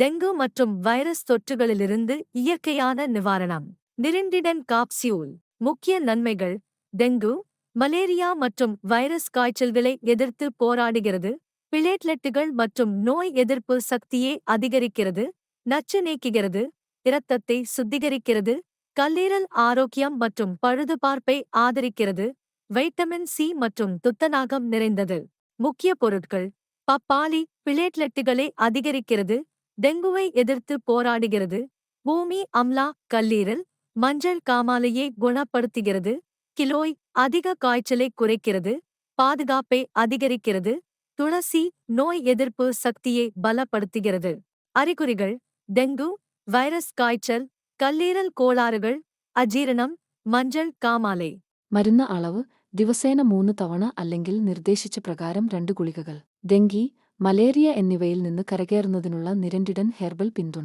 Dengue மற்றும் virus தொற்றுகளிலிருந்து இயற்கையான நிவாரணம். நிரிண்டிடன் காப்சியூல். முக்கிய நன்மைகள். டெங்கு மலேரியா மற்றும் வைரஸ் காய்ச்சல்களை எதிர்த்து போராடுகிறது. பிளேட்லெட்டுகள் மற்றும் நோய் எதிர்ப்பு சக்தியை அதிகரிக்கிறது. நச்சு நீக்குகிறது. இரத்தத்தை சுத்திகரிக்கிறது. கல்லீரல் ஆரோக்கியம் மற்றும் பழுதுபார்ப்பை ஆதரிக்கிறது. வைட்டமின் சி மற்றும் துத்தநாகம் நிறைந்தது. முக்கிய பொருட்கள். பப்பாளி பிளேட்லெட்டுகளை அதிகரிக்கிறது. டெங்குவை எதிர்த்து போராடுகிறது பூமி அம்லா கல்லீரல் மஞ்சள் காமாலையை குணப்படுத்துகிறது கிலோய் அதிக காய்ச்சலை குறைக்கிறது பாதுகாப்பை அதிகரிக்கிறது துளசி நோய் எதிர்ப்பு சக்தியை பலப்படுத்துகிறது அறிகுறிகள் டெங்கு வைரஸ் കായ്ച്ചൽ കല്ലീരൽ കോളാറുകൾ അജീരണം മഞ്ചൾ കാമാലൈ മരുന്ന് അളവ് ദിവസേന മൂന്ന് തവണ അല്ലെങ്കിൽ നിർദ്ദേശിച്ച പ്രകാരം രണ്ട് ഗുളികകൾ ഡെങ്കി മലേറിയ എന്നിവയിൽ നിന്ന് കരകയറുന്നതിനുള്ള നിരണ്ടിടൻ ഹെർബൽ പിന്തുണ.